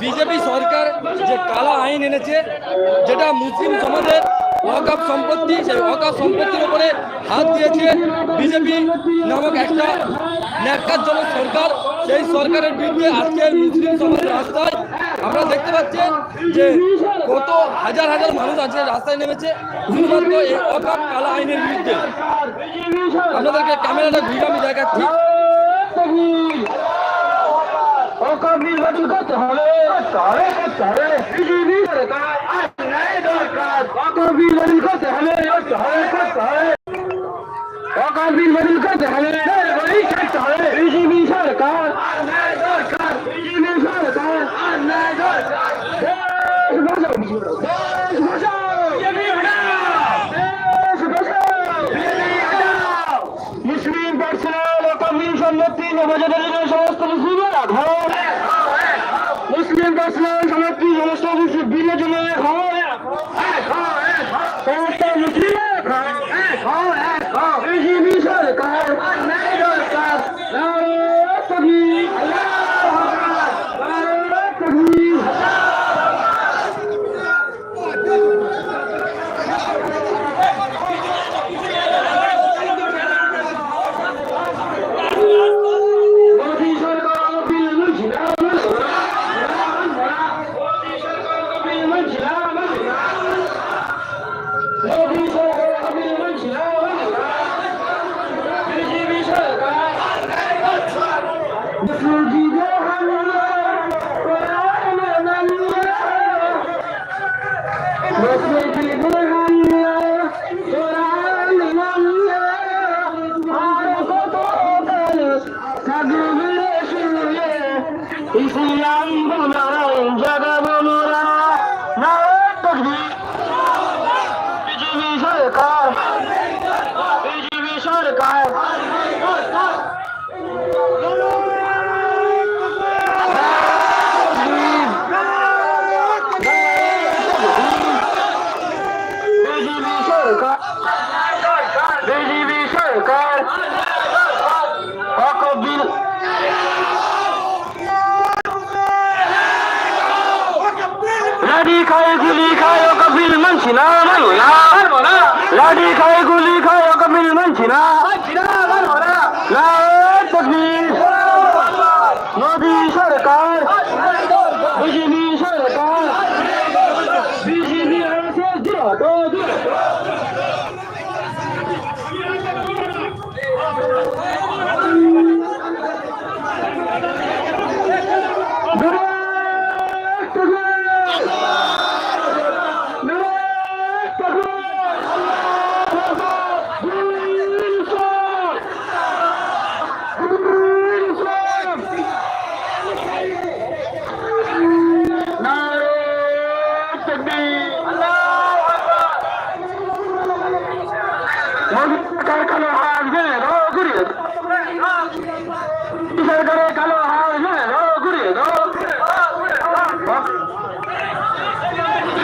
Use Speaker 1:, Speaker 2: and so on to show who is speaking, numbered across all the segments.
Speaker 1: BJP
Speaker 2: সরকার যে কালা আইন এনেছে, যেটা মুসলিম সমাজের ওয়াকাপ সম্পত্তি, সেই ওয়াকাপ সম্পত্তির উপরে হাত দিয়েছে বিজেপি নামক একটা ন্যাক্কারজনক সরকার। সেই সরকারের বিরুদ্ধে আজকের মুসলিম সমাজের রাস্তায় আমরা দেখতে পাচ্ছি যে কত হাজার হাজার মানুষ আছে, রাস্তায় নেমেছে, শুধুমাত্র কালা আইনের বিরুদ্ধে। আপনাদেরকে ক্যামেরাটা ঘুরে আমি দেখাচ্ছি।
Speaker 1: নির্বাচন করতে হবে। করতে করতে করতে হবে নির্বাচন করতে হবে বিজেপি সরকার আর ন্যায় দরকার বিজেপি সরকার আর ন্যায় দরকার দেশ বাঁচাও দেশ বাঁচাও বিজেপি হটাও দেশ বাঁচাও বিজেপি হটাও মুসলিম পার্সোনাল ও কমিউন সম্মতি নবজাতের জন্য সমস্ত মুসলিমেরা ঘর মুসলিম পার্সোনাল সমাপ্তি সমস্ত মুসলিম বিলের জন্য ঘর সমস্ত মুসলিমের ঘর বিজেপি সরকার ন্যায় দরকার নারায়ণ তকবীর, আল্লাহু আকবার, নারায়ণ তকবীর। মোদী সরকার বিল মুছিলা মোদী সরকার বিল মুছিলা মোদী সরকার বিল মুছিলা বিজেপি সরকার মুসলিম হামলা কোরআন মানিয়া মুসলিম হামলা কোরআন মানিয়া আর কত কাল থাকবে শুয়ে ইসলাম বুলারাই জাগাব মোরা নারায়ণ তকবীর বিজেপি সরকার বিজেপি সরকার বিজেপি সরকার বিজেপি সরকার অকবিল লাডি খায় গুলি খায় ও গুলি খায় ও কবিল মানছি না নারায়ণ তকবীর মোদী সরকার বিজেপি সরকার বিজেপি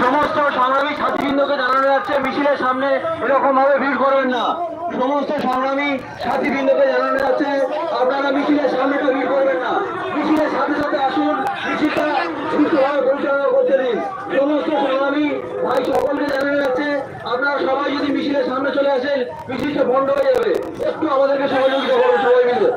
Speaker 1: সমস্ত সংগ্রামী ছাত্রবৃন্দকে জানানো যাচ্ছে মিছিলের সামনে এরকম ভাবে ভিড় করবেন না। সমস্ত সংগ্রামী সাথীবৃন্দকে জানানো যাচ্ছে, আপনারা মিছিলের সামনে তো ভিড় করবেন না। মিছিলের সাথে সাথে আসুন, মিছিলটা সুস্থভাবে পরিচালনা করতে দিন। সমস্ত সংগ্রামী ভাই সকলকে জানানো যাচ্ছে, আপনারা সবাই যদি মিছিলের সামনে চলে আসেন, মিছিলটা বন্ধ হয়ে যাবে। একটু আমাদেরকে সহযোগিতা করুন সবাই মিলে।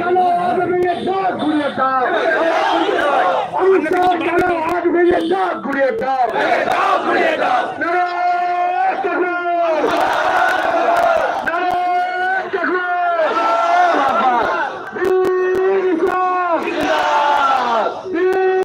Speaker 1: কালো আট ভেঙে দাগ ঘুরিয়ে দাও। অমিত কালো হাত ভেঙে দাগ ঘুরিয়ে দাও। নারায়ণ!